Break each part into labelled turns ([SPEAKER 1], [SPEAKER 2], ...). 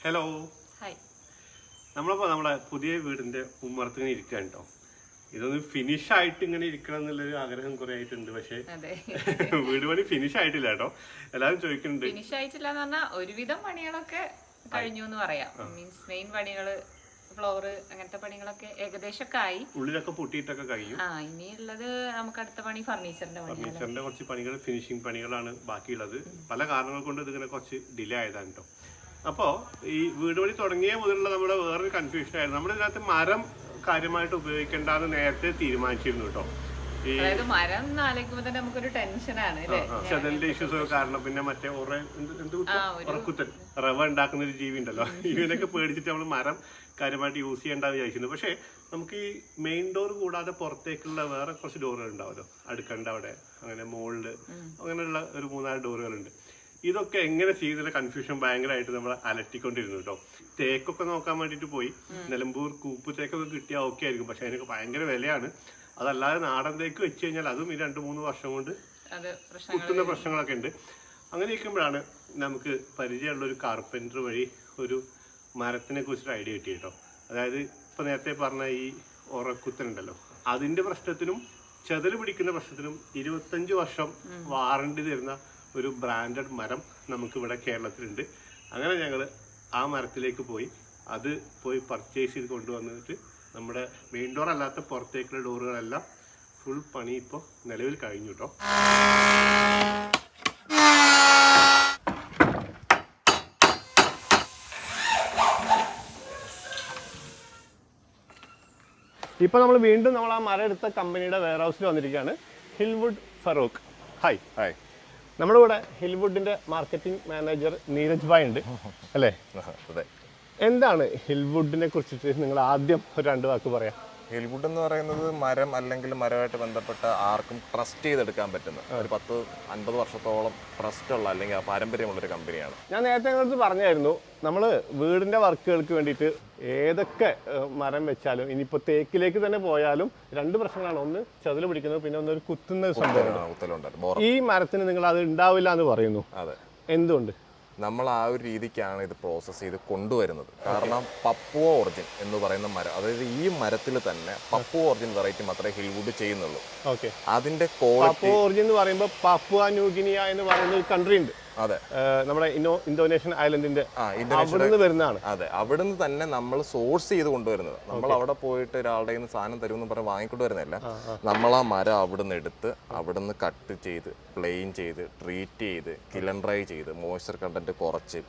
[SPEAKER 1] Hello
[SPEAKER 2] hi
[SPEAKER 1] നമ്മളിപ്പോൾ നമ്മുടെ പുതിയ വീടിന്റെ ഉമ്മറത്ത് ഇങ്ങനെ ഇരിക്കുകയാണ് കേട്ടോ ഇതൊന്ന് ഫിനിഷ് ആയിട്ട് ഇങ്ങനെ ഇരിക്കണം എന്നുള്ളൊരു ആഗ്രഹം കുറെ ആയിട്ടുണ്ട്. പക്ഷേ വീട് പണി ഫിനിഷ് ആയിട്ടില്ല കേട്ടോ എല്ലാവരും ചോദിക്കുന്നുണ്ട്.
[SPEAKER 2] ഫിനിഷ് ആയിട്ടില്ല എന്ന് പറഞ്ഞാൽ ഒരുവിധം പണികളൊക്കെ കഴിഞ്ഞു എന്ന് പറയാം. മീൻസ് മെയിൻ പണികൾ ഫ്ലോറ് അങ്ങനത്തെ പണികളൊക്കെ ഏകദേശമൊക്കെ ആയി.
[SPEAKER 1] ഉള്ളിലൊക്കെ പൊട്ടിയിട്ടൊക്കെ കഴിഞ്ഞു.
[SPEAKER 2] ആ ഇനി ഉള്ളത് നമുക്ക് അടുത്ത പണി ഫർണിച്ചറിന്റെ
[SPEAKER 1] ഫർണിച്ചറിന്റെ കുറച്ച് പണികൾ ഫിനിഷിംഗ് പണികളാണ് ബാക്കിയുള്ളത്. പല കാരണങ്ങൾ കൊണ്ട് ഇതിങ്ങനെ കുറച്ച് ഡിലേ ആയതാണ് കേട്ടോ അപ്പോൾ ഈ വീട് പണി തുടങ്ങിയ മുതലുള്ള നമ്മുടെ വേറൊരു കൺഫ്യൂഷൻ ആയിരുന്നു. നമ്മൾ ഇതിനകത്ത് മരം കാര്യമായിട്ട് ഉപയോഗിക്കേണ്ടെന്ന് നേരത്തെ തീരുമാനിച്ചിരുന്നു കേട്ടോ.
[SPEAKER 2] അതായത് മരം എന്ന് ആലോചിക്കുമ്പോ തന്നെ നമുക്കൊരു ടെൻഷനാണ്
[SPEAKER 1] ചെതലിന്റെ ഇഷ്യൂസ് ഒക്കെ കാരണം പിന്നെ മറ്റേ
[SPEAKER 2] ഉറക്കുത്തൽ.
[SPEAKER 1] ഉറക്കുത്തൻ റവ ഉണ്ടാക്കുന്ന ഒരു ജീവി ഉണ്ടല്ലോ ഇവനൊക്കെ പേടിച്ചിട്ട് നമ്മൾ മരം കാര്യമായിട്ട് യൂസ് ചെയ്യേണ്ട വിചാരിക്കുന്നു പക്ഷേ നമുക്ക് ഈ മെയിൻ ഡോർ കൂടാതെ പുറത്തേക്കുള്ള വേറെ കുറച്ച് ഡോറുകൾ ഉണ്ടാവുമല്ലോ അടുക്കണ്ട അവിടെ അങ്ങനെ മുകളിൽ അങ്ങനെയുള്ള ഒരു മൂന്നാൽ ഡോറുകളുണ്ട് ഇതൊക്കെ എങ്ങനെ ചെയ്തിട്ട് കൺഫ്യൂഷൻ ഭയങ്കരമായിട്ട് നമ്മൾ അലട്ടിക്കൊണ്ടിരുന്നു കേട്ടോ തേക്കൊക്കെ നോക്കാൻ വേണ്ടിട്ട് പോയി. നിലമ്പൂർ കൂപ്പ് തേക്കൊക്കെ കിട്ടിയാൽ ഓക്കെ ആയിരിക്കും. പക്ഷെ അതിനൊക്കെ ഭയങ്കര വിലയാണ്. അതല്ലാതെ നാടൻ തേക്ക് വെച്ച് കഴിഞ്ഞാൽ അതും ഈ രണ്ട് മൂന്ന് വർഷം കൊണ്ട്
[SPEAKER 2] കിട്ടുന്ന
[SPEAKER 1] കുത്തുന്ന പ്രശ്നങ്ങളൊക്കെ ഉണ്ട്. അങ്ങനെ ഇരിക്കുമ്പോഴാണ് നമുക്ക് പരിചയമുള്ള ഒരു കാർപ്പന്റർ വഴി ഒരു മരത്തിനെ കുറിച്ചൊരു ഐഡിയ കിട്ടി കേട്ടോ അതായത് ഇപ്പൊ നേരത്തെ പറഞ്ഞ ഈ ഉറക്കുത്തനുണ്ടല്ലോ അതിന്റെ പ്രശ്നത്തിനും ചെതൽ പിടിക്കുന്ന പ്രശ്നത്തിനും ഇരുപത്തഞ്ച് വർഷം വാറണ്ടി തരുന്ന ഒരു ബ്രാൻഡഡ് മരം നമുക്കിവിടെ കേരളത്തിലുണ്ട്. അങ്ങനെ ഞങ്ങൾ ആ മരത്തിലേക്ക് പോയി. അത് പോയി പർച്ചേസ് ചെയ്ത് കൊണ്ടുവന്നിട്ട് നമ്മുടെ മെയിൻ ഡോർ അല്ലാത്ത പുറത്തേക്കുള്ള ഡോറുകളെല്ലാം ഫുൾ പണി ഇപ്പോൾ നിലവിൽ കഴിഞ്ഞു കേട്ടോ ഇപ്പൊ നമ്മൾ വീണ്ടും നമ്മൾ ആ മരം എടുത്ത കമ്പനിയുടെ വെയർ ഹൗസിൽ വന്നിരിക്കുകയാണ്. ഹിൽവുഡ് ഫറൂഖ് ഹായ്
[SPEAKER 3] ഹായ്
[SPEAKER 1] നമ്മുടെ കൂടെ ഹിൽവുഡിന്റെ മാർക്കറ്റിംഗ് മാനേജർ നീരജ് ഭായ് ഉണ്ട്. അല്ലേ?
[SPEAKER 3] അതെ.
[SPEAKER 1] എന്താണ് ഹിൽവുഡിനെ കുറിച്ചിട്ട് നിങ്ങൾ ആദ്യം ഒരു രണ്ട് വാക്ക് പറയാം.
[SPEAKER 3] ഹെലിവുഡ് എന്ന് പറയുന്നത് മരം അല്ലെങ്കിൽ മരമായിട്ട് ബന്ധപ്പെട്ട ആർക്കും ട്രസ്റ്റ് ചെയ്തെടുക്കാൻ പറ്റുന്ന ഒരു പത്ത് അൻപത് വർഷത്തോളം ട്രസ്റ്റ് ഉള്ള അല്ലെങ്കിൽ ആ പാരമ്പര്യമുള്ള ഒരു കമ്പനിയാണ്
[SPEAKER 1] ഞാൻ നേരത്തെ നിങ്ങളടുത്ത് പറഞ്ഞായിരുന്നു നമ്മൾ വീടിന്റെ വർക്കുകൾക്ക് വേണ്ടിയിട്ട് ഏതൊക്കെ മരം വെച്ചാലും ഇനിയിപ്പോൾ തേക്കിലേക്ക് തന്നെ പോയാലും രണ്ട് പ്രശ്നങ്ങളാണ്. ഒന്ന് ചതിൽ പിടിക്കുന്നത് പിന്നെ ഒന്ന് ഒരു കുത്തുന്ന സംഭവം ഈ മരത്തിന് നിങ്ങൾ അത് ഉണ്ടാവില്ല എന്ന് പറയുന്നു.
[SPEAKER 3] അതെ.
[SPEAKER 1] എന്തുകൊണ്ട്?
[SPEAKER 3] നമ്മൾ ആ ഒരു രീതിക്കാണ് ഇത് പ്രോസസ്സ് ചെയ്ത് കൊണ്ടുവരുന്നത്. കാരണം പപ്പുവ ഒറിജിൻ എന്ന് പറയുന്ന മരം അതായത് ഈ മരത്തിൽ തന്നെ പപ്പുവ ഒറിജിൻ വെറൈറ്റി മാത്രമേ ഹിൽവുഡ് ചെയ്യുന്നുള്ളൂ. അതിന്റെ ക്വാളിറ്റി
[SPEAKER 1] ഒറിജിൻ എന്ന് പറയുമ്പോൾ പപ്പുവ ന്യൂഗിനിയ എന്ന് പറയുന്ന ഒരു കൺട്രി ഉണ്ട്. നമ്മുടെ ഇന്തോനേഷ്യൻ ഐലൻഡിന്റെ
[SPEAKER 3] ആ ഇന്തോനേഷ്യ
[SPEAKER 1] അവിടെ നിന്ന് വരുന്നതാണ്.
[SPEAKER 3] അതെ അവിടുന്ന് തന്നെ നമ്മൾ സോഴ്സ് ചെയ്ത് കൊണ്ടുവരുന്നത്. നമ്മൾ അവിടെ പോയിട്ട് ഒരാളുടെ കയ്യിൽ നിന്ന് സാധനം തരുമെന്ന് പറഞ്ഞ് വാങ്ങിക്കൊണ്ട് വരുന്നില്ല. നമ്മൾ ആ മരം അവിടുന്ന് എടുത്ത് അവിടുന്ന് കട്ട് ചെയ്ത് പ്ലെയിൻ ചെയ്ത് ട്രീറ്റ് ചെയ്ത് കിലൻ ഡ്രൈ ചെയ്ത് മോയ്സ്ചർ കണ്ടന്റ് കുറച്ച്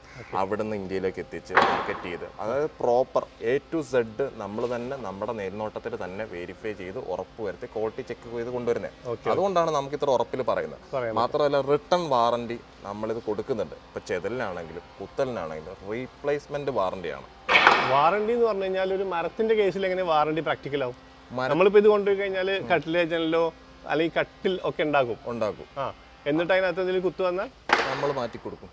[SPEAKER 3] അവിടുന്ന് ഇന്ത്യയിലേക്ക് എത്തിച്ച് മാർക്കറ്റ് ചെയ്ത് അതായത് പ്രോപ്പർ എ ടു സെഡ് നമ്മൾ തന്നെ നമ്മുടെ മേൽനോട്ടത്തിൽ തന്നെ വെരിഫൈ ചെയ്ത് ഉറപ്പ് വരുത്തി ക്വാളിറ്റി ചെക്ക് ചെയ്ത് കൊണ്ടുവരുന്നത് അതുകൊണ്ടാണ് നമുക്ക് ഇത്ര ഉറപ്പിൽ പറയുന്നത്. മാത്രമല്ല റിട്ടേൺ വാറണ്ടി നമ്മളിത് കൊടുക്കുന്നുണ്ട്. ഇപ്പൊ ചെതലിനാണെങ്കിലും കുത്തലിനാണെങ്കിലും റീപ്ലേസ്മെന്റ് വാറണ്ടിയാണ്
[SPEAKER 1] വാറണ്ടി എന്ന് പറഞ്ഞു കഴിഞ്ഞാൽ ഒരു മരത്തിന്റെ കേസിൽ എങ്ങനെ വാറണ്ടി പ്രാക്ടിക്കൽ ആവും? നമ്മളിപ്പോ ഇത് കൊണ്ടുപോയി കഴിഞ്ഞാൽ കട്ടിലെ ജനലോ അല്ലെങ്കിൽ കട്ടിൽ ഒക്കെ ഉണ്ടാക്കും
[SPEAKER 3] ഉണ്ടാക്കും
[SPEAKER 1] ആ എന്നിട്ട് അതിനകത്ത് എന്തെങ്കിലും കുത്തു വന്നാൽ?
[SPEAKER 3] നമ്മൾ മാറ്റി കൊടുക്കും.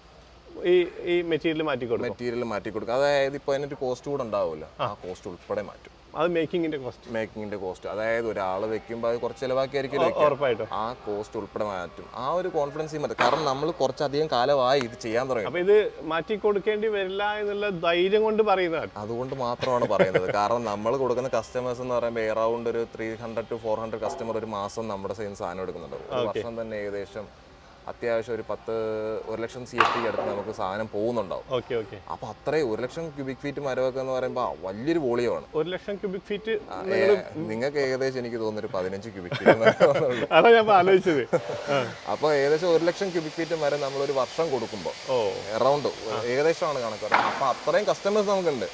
[SPEAKER 1] ഈ ഈ മെറ്റീരിയൽ മാറ്റി കൊടുക്കും.
[SPEAKER 3] മെറ്റീരിയൽ മാറ്റി കൊടുക്കും. അതായത് ഇപ്പോൾ അതിനൊരു കോസ്റ്റ് കൂടെ ഉണ്ടാവില്ല. ആ. കോസ്റ്റ് ഉൾപ്പെടെ മാറ്റും.
[SPEAKER 1] അത് മേക്കിങ്ങിന്റെ കോസ്റ്റ്
[SPEAKER 3] മേക്കിങ്ങിന്റെ കോസ്റ്റ് അതായത് ഒരാൾ വെക്കുമ്പോൾ അത് കുറച്ച് ചിലവാക്കിയായിരിക്കും
[SPEAKER 1] ഉറപ്പായിട്ടും.
[SPEAKER 3] ആ കോസ്റ്റ് ഉൾപ്പെടെ മാറ്റും. ആ ഒരു കോൺഫിഡൻസ് മതി. കാരണം നമ്മൾ കുറച്ചധികം കാലമായി ഇത് ചെയ്യാൻ തുടങ്ങി.
[SPEAKER 1] അപ്പൊ ഇത് മാറ്റി കൊടുക്കേണ്ടി വരില്ല എന്നുള്ള ധൈര്യം കൊണ്ട് പറയുന്നതാണ്.
[SPEAKER 3] അതുകൊണ്ട് മാത്രമാണ് പറയുന്നത്. കാരണം നമ്മൾ കൊടുക്കുന്ന കസ്റ്റമേഴ്സ് എന്ന് പറയുമ്പോൾ എറൗണ്ട് ഒരു three hundred to four hundred customer ഒരു മാസം നമ്മുടെ സൈൻ സാധനം എടുക്കുന്നുണ്ട്. ഒരു വർഷം തന്നെ ഏകദേശം അത്യാവശ്യം ഒരു പത്ത് ഒരു ലക്ഷം സി എഫ് ടി അടുത്ത് നമുക്ക് സാധനം പോകുന്നുണ്ടാവും.
[SPEAKER 1] Okay okay.
[SPEAKER 3] അപ്പൊ അത്രയും ഒരു ലക്ഷം ക്യൂബിക് ഫീറ്റ് മരവൊക്കെ എന്ന് പറയുമ്പോൾ വലിയൊരു വോളിയമാണ്
[SPEAKER 1] ഒരു ലക്ഷം ക്യൂബിക് ഫീറ്റ്
[SPEAKER 3] നിങ്ങൾക്ക് ഏകദേശം എനിക്ക് തോന്നുന്നു ഒരു പതിനഞ്ച് ക്യൂബിക് ഫീറ്റ്
[SPEAKER 1] അതാ ഞാൻ ആലോചിച്ചത്. അപ്പൊ
[SPEAKER 3] അപ്പോൾ ഏകദേശം ഒരു ലക്ഷം ക്യൂബിക് ഫീറ്റ് മരം നമ്മൾ ഒരു വർഷം കൊടുക്കുമ്പോൾ എറൗണ്ട് ഏകദേശമാണ് കണക്ക് അപ്പൊ അത്രയും കസ്റ്റമേഴ്സ് നമുക്കുണ്ട്.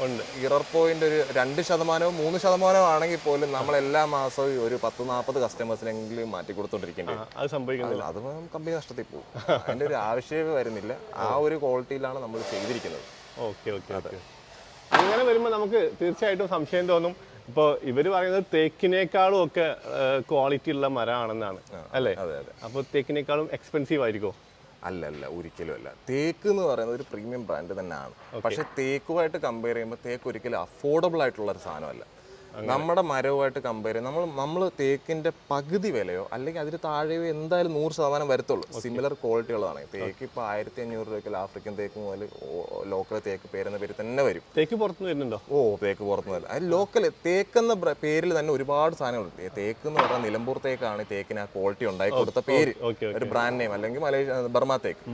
[SPEAKER 3] ഇറർ പോയിന്റ് ഒരു രണ്ട് ശതമാനവും മൂന്ന് ശതമാനവും ആണെങ്കിൽ പോലും നമ്മൾ എല്ലാ മാസവും ഒരു പത്ത് നാൽപ്പത് കസ്റ്റമേഴ്സിനെങ്കിലും മാറ്റി കൊടുത്തോണ്ടിരിക്കേണ്ടത്
[SPEAKER 1] അത് സംഭവിക്കുന്നില്ല.
[SPEAKER 3] അത് കമ്പനി നഷ്ടത്തിൽ പോകും അതിന്റെ ഒരു ആവശ്യമേ വരുന്നില്ല. ആ ഒരു ക്വാളിറ്റിയിലാണ് നമ്മൾ ചെയ്തിരിക്കുന്നത്.
[SPEAKER 1] Okay okay okay. അങ്ങനെ വരുമ്പോൾ നമുക്ക് തീർച്ചയായിട്ടും സംശയം തോന്നും. ഇപ്പോൾ ഇവർ പറയുന്നത് തേക്കിനേക്കാളും ഒക്കെ ക്വാളിറ്റി ഉള്ള മരമാണെന്നാണ് അല്ലേ?
[SPEAKER 3] അതെ അതെ.
[SPEAKER 1] അപ്പോൾ തേക്കിനേക്കാളും എക്സ്പെൻസീവ് ആയിരിക്കും?
[SPEAKER 3] അല്ല അല്ല ഒരിക്കലും അല്ല. തേക്ക് എന്ന് പറയുന്നത് ഒരു പ്രീമിയം ബ്രാൻഡ് തന്നെയാണ്. പക്ഷെ തേക്കുമായിട്ട് കമ്പയർ ചെയ്യുമ്പോൾ തേക്ക് ഒരിക്കലും അഫോർഡബിൾ ആയിട്ടുള്ള ഒരു സാധനമല്ല. നമ്മുടെ മരവുമായിട്ട് കമ്പയർ നമ്മൾ നമ്മൾ തേക്കിന്റെ പകുതി വിലയോ അല്ലെങ്കിൽ അതിന് താഴെയോ എന്തായാലും നൂറ് ശതമാനം വരത്തുള്ളൂ. സിമിലർ ക്വാളിറ്റി ഉള്ളതാണ്. തേക്ക് ഇപ്പൊ ആയിരത്തി അഞ്ഞൂറ് രൂപയ്ക്ക് ആഫ്രിക്കൻ തേക്ക് മുതൽ ലോക്കൽ തേക്ക് പേരെന്ന പേര് തന്നെ വരും.
[SPEAKER 1] തേക്ക് പുറത്തുനിന്ന് വരുന്നുണ്ടോ?
[SPEAKER 3] ഓ തേക്ക് പുറത്തുനിന്നല്ല അത് ലോക്കൽ തേക്ക് എന്ന പേരിൽ തന്നെ ഒരുപാട് സാധനങ്ങളുണ്ട്. തേക്ക് എന്ന് പറഞ്ഞാൽ നിലമ്പൂർ തേക്കാണ് തേക്കിന് ആ ക്വാളിറ്റി ഉണ്ടായി കൊടുത്ത പേര്. ഒരു ബ്രാൻഡ് നെയിം അല്ലെങ്കിൽ മലേഷ്യ ബർമ തേക്ക്.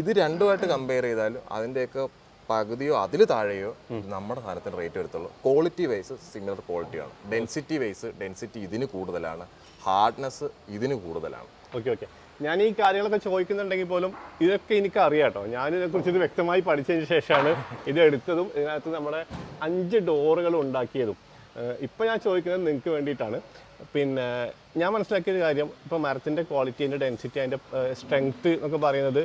[SPEAKER 3] ഇത് രണ്ടുമായിട്ട് കമ്പയർ ചെയ്താൽ അതിന്റെയൊക്കെ പകുതിയോ അതിൽ താഴെയോ നമ്മുടെ സാധനത്തിന് റേറ്റ് വരത്തുള്ളൂ. ക്വാളിറ്റി വൈസ് സിമിലർ ക്വാളിറ്റിയാണ് ഡെൻസിറ്റി വൈസ് ഡെൻസിറ്റി ഇതിന് കൂടുതലാണ്. ഹാർഡ്നെസ് ഇതിന് കൂടുതലാണ്.
[SPEAKER 1] ഓക്കെ ഓക്കെ ഞാൻ ഈ കാര്യങ്ങളൊക്കെ ചോദിക്കുന്നുണ്ടെങ്കിൽ പോലും ഇതൊക്കെ എനിക്ക് അറിയാം കേട്ടോ ഞാൻ ഇതിനെക്കുറിച്ച് ഇത് വ്യക്തമായി പഠിച്ചതിന് ശേഷമാണ് ഇത് എടുത്തതും ഇതിനകത്ത് നമ്മുടെ അഞ്ച് ഡോറുകൾ ഉണ്ടാക്കിയതും. ഇപ്പം ഞാൻ ചോദിക്കുന്നത് നിങ്ങൾക്ക് വേണ്ടിയിട്ടാണ്. പിന്നെ ഞാൻ മനസ്സിലാക്കിയ ഒരു കാര്യം ഇപ്പോൾ മരത്തിന്റെ ക്വാളിറ്റി അതിന്റെ ഡെൻസിറ്റി അതിന്റെ സ്ട്രെങ്ത് എന്നൊക്കെ പറയുന്നത്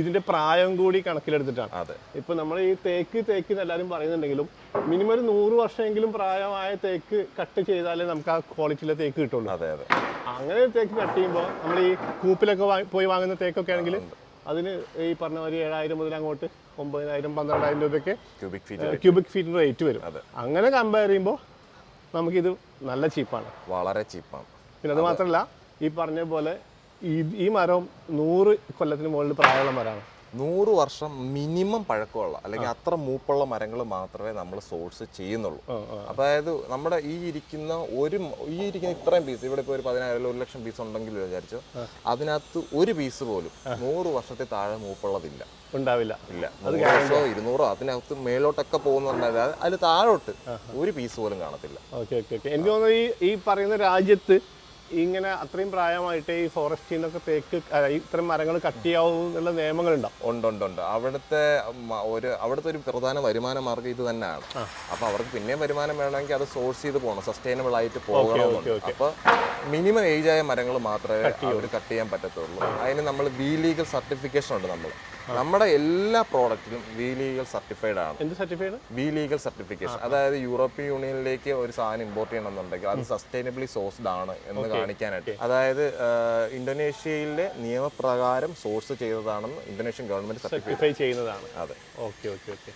[SPEAKER 1] ഇതിന്റെ പ്രായം കൂടി കണക്കിലെടുത്തിട്ടാണ്. ഇപ്പൊ നമ്മൾ ഈ തേക്ക് തേക്ക് എന്ന് എല്ലാവരും പറയുന്നുണ്ടെങ്കിലും മിനിമം ഒരു നൂറ് വർഷമെങ്കിലും പ്രായമായ തേക്ക് കട്ട് ചെയ്താലേ നമുക്ക് ആ ക്വാളിറ്റിയിലെ തേക്ക് കിട്ടുള്ളൂ.
[SPEAKER 3] അതെ അതെ.
[SPEAKER 1] അങ്ങനെ തേക്ക് കട്ട് ചെയ്യുമ്പോൾ നമ്മൾ ഈ കൂപ്പിലൊക്കെ പോയി വാങ്ങുന്ന തേക്കൊക്കെ ആണെങ്കിൽ അതിന് ഈ പറഞ്ഞ മാതിരി ഏഴായിരം മുതൽ അങ്ങോട്ട് ഒമ്പതിനായിരം പന്ത്രണ്ടായിരം രൂപയൊക്കെ
[SPEAKER 3] ക്യൂബിക് ഫീറ്റ്
[SPEAKER 1] ക്യൂബിക് ഫീറ്റിന് റേറ്റ് വരും. അങ്ങനെ കമ്പയർ ചെയ്യുമ്പോൾ നമുക്കിത് നല്ല ചീപ്പാണ്.
[SPEAKER 3] വളരെ ചീപ്പാണ്.
[SPEAKER 1] പിന്നെ അത് മാത്രമല്ല ഈ പറഞ്ഞ പോലെ ഈ ഈ മരം നൂറ് കൊല്ലത്തിന് മുകളിൽ പ്രായമുള്ള മരമാണ്.
[SPEAKER 3] നൂറ് വർഷം മിനിമം പഴക്കമുള്ള അല്ലെങ്കിൽ അത്ര മൂപ്പുള്ള മരങ്ങൾ മാത്രമേ നമ്മൾ സോഴ്സ് ചെയ്യുന്നുള്ളൂ. അതായത് നമ്മുടെ ഈ ഇരിക്കുന്ന ഒരു ഈ ഇരിക്കുന്ന ഇത്രയും പീസ് ഇവിടെ ഇപ്പോൾ ഒരു പതിനായിരം ഒരു ലക്ഷം പീസ് ഉണ്ടെങ്കിൽ വിചാരിച്ചു അതിനകത്ത് ഒരു പീസ് പോലും നൂറ് വർഷത്തെ താഴെ മൂപ്പുള്ളതില്ല.
[SPEAKER 1] ഉണ്ടാവില്ല.
[SPEAKER 3] ഇല്ല. നൂറോ ഇരുന്നൂറോ അതിനകത്ത് മേലോട്ടൊക്കെ പോകുന്നുണ്ടായത് അതിൽ താഴോട്ട് ഒരു പീസ് പോലും കാണത്തില്ല.
[SPEAKER 1] Okay okay okay. എനിക്ക് തോന്നുന്നു ഈ പറയുന്ന രാജ്യത്ത് ഇങ്ങനെ അത്രയും പ്രായമായിട്ട് ഈ ഫോറസ്റ്റിൽ നിന്നൊക്കെ തേക്ക് ഇത്രയും ഇത്തരം മരങ്ങൾ കട്ട് ചെയ്യാവൂ എന്നുള്ള നിയമങ്ങളുണ്ടാവും
[SPEAKER 3] ഉണ്ട് ഉണ്ട് ഉണ്ട്. അവിടുത്തെ ഒരു അവിടുത്തെ ഒരു പ്രധാന വരുമാന മാർഗം ഇത് തന്നെയാണ്. അപ്പൊ അവർക്ക് പിന്നെയും വരുമാനം വേണമെങ്കിൽ അത് സോഴ്സ് ചെയ്ത് പോകണം സസ്റ്റൈനബിൾ ആയിട്ട് പോകണമെന്നുണ്ട്
[SPEAKER 1] ഓക്കെ.
[SPEAKER 3] അപ്പൊ മിനിമം ഏജ് ആയ മരങ്ങൾ മാത്രമേ അവർ കട്ട് ചെയ്യാൻ പറ്റത്തുള്ളൂ. അതിന് നമ്മൾ ബി ലീഗൽ സർട്ടിഫിക്കേഷൻ ഉണ്ട് നമ്മൾ നമ്മുടെ എല്ലാ പ്രോഡക്റ്റിലും വി ലീഗൽ സർട്ടിഫൈഡ് ആണ്.
[SPEAKER 1] എന്ത് സർട്ടിഫൈഡ്
[SPEAKER 3] വി ലീഗൽ സർട്ടിഫിക്കേഷൻ. അതായത് യൂറോപ്യൻ യൂണിയനിലേക്ക് ഒരു സാധനം ഇമ്പോർട്ട് ചെയ്യണമെന്നുണ്ടെങ്കിൽ അത് സസ്റ്റൈനബിളി സോഴ്സ്ഡ് ആണ് എന്ന് കാണിക്കാനായിട്ട്. അതായത് ഇന്തോനേഷ്യയിലെ നിയമപ്രകാരം സോഴ്സ് ചെയ്തതാണെന്ന് ഇന്തോനേഷ്യൻ ഗവൺമെന്റ് സർട്ടിഫൈ
[SPEAKER 1] ചെയ്യുന്നതാണ്.
[SPEAKER 3] അതെ.
[SPEAKER 1] ഓക്കെ ഓക്കെ ഓക്കെ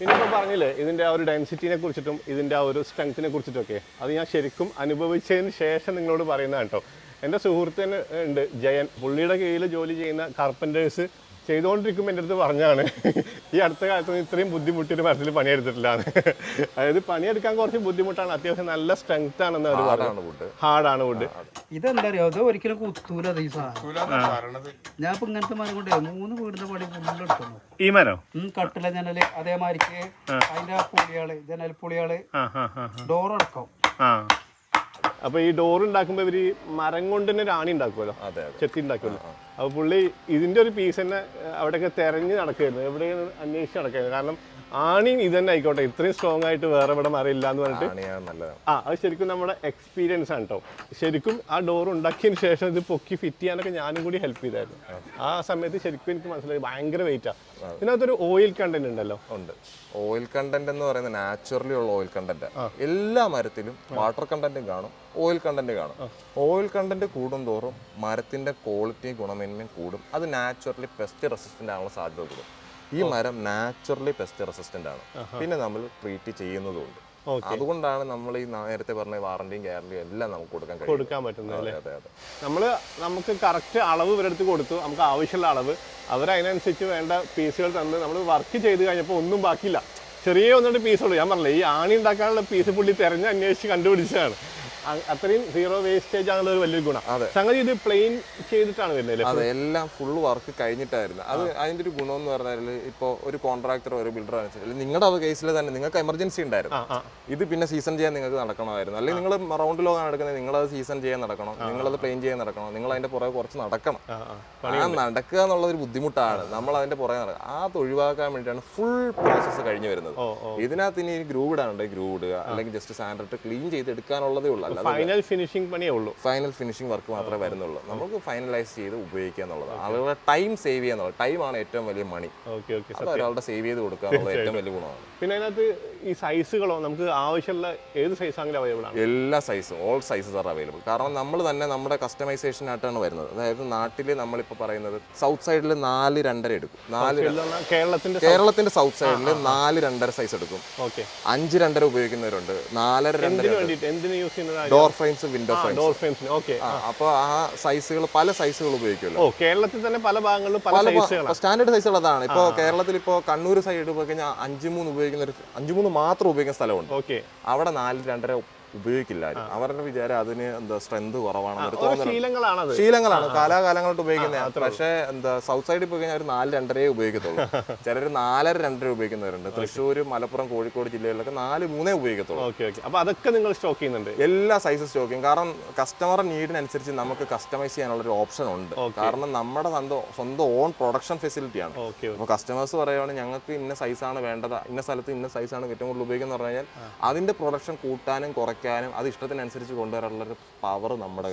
[SPEAKER 1] പിന്നെ പറഞ്ഞില്ലേ ഇതിന്റെ ആ ഒരു ഡെൻസിറ്റിനെ കുറിച്ചിട്ടും ഇതിന്റെ ആ ഒരു സ്ട്രെങ്ത്തിനെ കുറിച്ചിട്ടൊക്കെ. അത് ഞാൻ ശരിക്കും അനുഭവിച്ചതിന് ശേഷം നിങ്ങളോട് പറയുന്നതാണ് കേട്ടോ. എന്റെ സുഹൃത്തിന് ഉണ്ട് ജയൻ. പുള്ളിയുടെ കീഴിൽ ജോലി ചെയ്യുന്ന കാർപ്പന്റേഴ്സ് ചെയ്തുകൊണ്ടിരിക്കുമ്പോൾ എന്റെ അടുത്ത് പറഞ്ഞാണ് ഈ അടുത്ത കാലത്ത് ഇത്രയും ബുദ്ധിമുട്ടിയൊരു മരത്തിൽ പണിയെടുത്തിട്ടില്ല അതായത് പണിയെടുക്കാൻ കുറച്ച് ബുദ്ധിമുട്ടാണ്. അത്യാവശ്യം നല്ല സ്ട്രെങ്ത് ആണെന്ന് അവർ പറഞ്ഞു. ഹാർഡാണ് വുഡ്
[SPEAKER 4] ഇതെന്താ അറിയോ അത് ഒരിക്കലും കുത്തൂല അത് ഈ സാധനം. ഞാൻ ഇപ്പൊ ഇങ്ങനത്തെ മരം കൊണ്ടേ മൂന്ന് വീടിന്റെ പണി ഫുള്ള് എടുത്തു
[SPEAKER 1] ഈ മരോ?
[SPEAKER 4] കട്ടില ജനൽ അതേമാതിരിക്ക് അതിന്റെ പുളിയാൾ ജനൽ പുളിയാൾ
[SPEAKER 1] ആ ആ ആ
[SPEAKER 4] ഡോർ അടക്കം
[SPEAKER 1] ആ അപ്പൊ ഈ ഡോർ ഉണ്ടാക്കുമ്പോ ഇവർ മരം കൊണ്ട് തന്നെ രാണി ഉണ്ടാക്കുമല്ലോ? ചെത്തി ഉണ്ടാക്കുമല്ലോ? അപ്പൊ പുള്ളി ഇതിന്റെ ഒരു പീസ് തന്നെ അവിടെയൊക്കെ തെരഞ്ഞ് നടക്കുകയായിരുന്നു. എവിടെയാണ് അന്വേഷിച്ച് നടക്കുകയായിരുന്നു. കാരണം ആണിയും ഇത് തന്നെ ആയിക്കോട്ടെ. ഇത്രയും സ്ട്രോങ് ആയിട്ട് വേറെ ഇവിടെ അറിയില്ല എന്ന് പറഞ്ഞിട്ട് ആ അത് ശരിക്കും നമ്മുടെ എക്സ്പീരിയൻസ് ആണ് കേട്ടോ ശരിക്കും ആ ഡോർ ഉണ്ടാക്കിയതിന് ശേഷം ഇത് പൊക്കി ഫിറ്റ് ചെയ്യാനൊക്കെ ഞാനും കൂടി ഹെൽപ്പ് ചെയ്തായിരുന്നു. ആ സമയത്ത് ശരിക്കും എനിക്ക് മനസ്സിലായി ഭയങ്കര വെയിറ്റാ ഇതിനകത്തൊരു ഓയിൽ കണ്ടന്റ് ഉണ്ടല്ലോ.
[SPEAKER 3] ഉണ്ട്. ഓയിൽ കണ്ടന്റ് എന്ന് പറയുന്നത് നാച്ചുറലി ഉള്ള ഓയിൽ കണ്ടന്റ് എല്ലാ മരത്തിലും വാട്ടർ കണ്ടന്റും കാണും ഓയിൽ കണ്ടന്റ് കാണും. ഓയിൽ കണ്ടന്റ് കൂടും തോറും മരത്തിന്റെ ക്വാളിറ്റിയും ഗുണമേന്മയും കൂടും. അത് നാച്ചുറലി പെസ്റ്റ് റെസിസ്റ്റന്റ് ആവാനുള്ള സാധ്യത കൂടും. ഈ മരം നാച്ചുറലി പെസ്റ്റ് റെസിസ്റ്റന്റ് ആണ്. പിന്നെ നമ്മൾ ട്രീറ്റ് ചെയ്യുന്നതുകൊണ്ട്. അതുകൊണ്ടാണ് നമ്മൾ ഈ നേരത്തെ പറഞ്ഞ വാറന്റിയും ഗ്യാരണ്ടിയും എല്ലാം നമുക്ക് കൊടുക്കാൻ
[SPEAKER 1] കൊടുക്കാൻ പറ്റുന്നത്
[SPEAKER 3] അതെ അതെ അതെ.
[SPEAKER 1] നമ്മൾ നമുക്ക് കറക്റ്റ് അളവ് ഇവരെടുത്ത് കൊടുത്തു. നമുക്ക് ആവശ്യമുള്ള അളവ്. അവരതിനനുസരിച്ച് വേണ്ട പീസുകൾ തന്ന് നമ്മൾ വർക്ക് ചെയ്ത് കഴിഞ്ഞപ്പോൾ ഒന്നും ബാക്കിയില്ല. ചെറിയ ഒന്നുകൊണ്ട് പീസുള്ളൂ ഞാൻ പറഞ്ഞില്ല ഈ ആണി ഉണ്ടാക്കാനുള്ള പീസ് പുള്ളി തിരഞ്ഞ് അന്വേഷിച്ച് കണ്ടുപിടിച്ചതാണ്. അത്രയും സീറോ വേസ്റ്റേജ് ആണുള്ള ഒരു വലിയൊരു ഗുണം.
[SPEAKER 3] അതെ.
[SPEAKER 1] സംഗതി ഇത് പ്ലെയിൻ ചെയ്തിട്ടാണ് വരുന്നത് അതെല്ലാം
[SPEAKER 3] അതെ എല്ലാം ഫുൾ വർക്ക് കഴിഞ്ഞിട്ടായിരുന്നു. അത് അതിന്റെ ഒരു ഗുണം എന്ന് പറഞ്ഞാൽ ഇപ്പോൾ ഒരു കോൺട്രാക്ടർ ഒരു ബിൽഡർ അനുസരിച്ച് നിങ്ങളുടെ അത് കേസിൽ തന്നെ നിങ്ങൾക്ക് എമർജൻസി ഉണ്ടായിരുന്നു. ഇത് പിന്നെ സീസൺ ചെയ്യാൻ നിങ്ങൾക്ക് നടക്കണമായിരുന്നു. അല്ലെങ്കിൽ നിങ്ങൾ റൗണ്ട് ലോഗാണ് എടുക്കുന്നത് നിങ്ങളത് സീസൺ ചെയ്യാൻ നടക്കണം നിങ്ങൾ അത് പ്ലെയിൻ ചെയ്യാൻ നടക്കണം നിങ്ങൾ അതിന്റെ പുറകെ കുറച്ച് നടക്കണം.
[SPEAKER 1] ആ
[SPEAKER 3] നടക്കുക എന്നുള്ള ഒരു ബുദ്ധിമുട്ടാണ്. നമ്മൾ അതിന്റെ പുറകെ നടക്കുക. ആ ഒഴിവാക്കാൻ വേണ്ടിയിട്ടാണ് ഫുൾ പ്രോസസ്സ് കഴിഞ്ഞു വരുന്നത്. ഇതിനകത്ത് ഇനി ഗ്രൂവിടാനുണ്ട് ഗ്രൂവിടുക അല്ലെങ്കിൽ ജസ്റ്റ് സാൻഡർ ക്ലീൻ ചെയ്ത് എടുക്കാനുള്ളതേ ഉള്ളൂ. അല്ലാതെ
[SPEAKER 1] ഫൈനൽ ഫിനിഷിംഗ് പണിയേ ഉള്ളൂ.
[SPEAKER 3] ഫൈനൽ ഫിനിഷിംഗ് വർക്ക് മാത്രമേ വരുന്നുള്ളൂ. നമുക്ക് ഫൈനലൈസ് ചെയ്ത് ഉപയോഗിക്കുക എന്നുള്ളത് ആളുകളുടെ ടൈം സേവ് ചെയ്യുക എന്നുള്ളത്. ടൈമാണ് ഏറ്റവും വലിയ മണി
[SPEAKER 1] ഓക്കെ ഓക്കെ
[SPEAKER 3] അത് ഒരാളുടെ സേവ് ചെയ്ത് കൊടുക്കുക എന്നുള്ളത് ഏറ്റവും വലിയ ഗുണമാണ്.
[SPEAKER 1] പിന്നെ അതിനകത്ത് ഈ സൈസുകളോ നമുക്ക് ആവശ്യമുള്ള ഏത് സൈസ് ആണെങ്കിലും അവൈലബിൾ ആണ്.
[SPEAKER 3] എല്ലാ സൈസും ഓൾ സൈസസ് ആർ അവൈലബിൾ കാരണം നമ്മൾ തന്നെ നമ്മുടെ കസ്റ്റമൈസേഷൻ ആയിട്ടാണ് വരുന്നത്. അതായത് നാട്ടിൽ നമ്മളിപ്പോൾ പറയുന്നത് സൗത്ത് സൈഡിൽ നാല് രണ്ടര എടുക്കും. നാല്
[SPEAKER 1] കേരളത്തിന്റെ
[SPEAKER 3] കേരളത്തിന്റെ സൗത്ത് സൈഡിൽ നാല് രണ്ടര സൈസ് എടുക്കും.
[SPEAKER 1] ഓക്കെ
[SPEAKER 3] അഞ്ച് രണ്ടര ഉപയോഗിക്കുന്നവരുണ്ട്. നാലര രണ്ടര
[SPEAKER 1] എന്തിനു വേണ്ടിയിട്ട്? എന്തിനു യൂസ് ചെയ്യുന്നത്?
[SPEAKER 3] Door frames window frames
[SPEAKER 1] door frames okay
[SPEAKER 3] അപ്പോൾ ആ സൈസുകൾ പല സൈസുകൾ ഉപയോഗിക്കുമല്ലോ.
[SPEAKER 1] കേരളത്തിൽ തന്നെ പല ഭാഗങ്ങളിലും പല
[SPEAKER 3] സ്റ്റാൻഡേർഡ് സൈസുകൾ അതാണ്. ഇപ്പോൾ കേരളത്തിൽ ഇപ്പോൾ കണ്ണൂർ സൈഡ് പോയി കഴിഞ്ഞാൽ അഞ്ച് മൂന്ന് ഉപയോഗിക്കുന്ന ഒരു അഞ്ച് മൂന്ന് മാത്രം ഉപയോഗിക്കുന്ന സ്ഥലമുണ്ട്.
[SPEAKER 1] ഓക്കെ
[SPEAKER 3] അവിടെ നാല് രണ്ടര ഉപയോഗിക്കില്ല ആരും. അവരുടെ വിചാരം അതിന് എന്താ സ്ട്രെങ്ത് കുറവാണെന്ന്
[SPEAKER 1] ശീലങ്ങളാണ്.
[SPEAKER 3] ശീലങ്ങളാണ് കാലാകാലങ്ങളായിട്ട് ഉപയോഗിക്കുന്നത്. പക്ഷേ എന്താ സൗത്ത് സൈഡിൽ പോയി കഴിഞ്ഞാൽ ഒരു നാല് രണ്ടരയെ ഉപയോഗിക്കത്തുള്ളൂ. ചിലർ നാലര രണ്ടര ഉപയോഗിക്കുന്നവരുണ്ട്. തൃശ്ശൂർ മലപ്പുറം കോഴിക്കോട് ജില്ലകളിലൊക്കെ നാല് മൂന്നേ ഉപയോഗിക്കത്തുള്ളൂ.
[SPEAKER 1] അപ്പൊ അതൊക്കെ നിങ്ങൾ സ്റ്റോക്ക് ചെയ്യുന്നുണ്ട്?
[SPEAKER 3] എല്ലാ സൈസ് സ്റ്റോക്കും കാരണം കസ്റ്റമർ നീഡിനനുസരിച്ച് നമുക്ക് കസ്റ്റമൈസ് ചെയ്യാനുള്ള ഒരു ഓപ്ഷൻ ഉണ്ട് കാരണം നമ്മുടെ സ്വന്തം ഓൺ പ്രൊഡക്ഷൻ ഫെസിലിറ്റിയാണ്
[SPEAKER 1] ആണ്.
[SPEAKER 3] അപ്പോൾ കസ്റ്റമേഴ്സ് പറയുകയാണെങ്കിൽ ഞങ്ങൾക്ക് ഇന്ന സൈസാണ് വേണ്ടത് ഇന്ന സ്ഥലത്ത് ഇന്ന സൈസാണ് ഏറ്റവും കൂടുതൽ ഉപയോഗിക്കുന്നത് പറഞ്ഞു കഴിഞ്ഞാൽ അതിന്റെ പ്രൊഡക്ഷൻ കൂട്ടാനും കുറയ്ക്കാനും അത് ഇഷ്ടത്തിനനുസരിച്ച് കൊണ്ടുവരാനുള്ള ഒരു പവർ നമ്മുടെ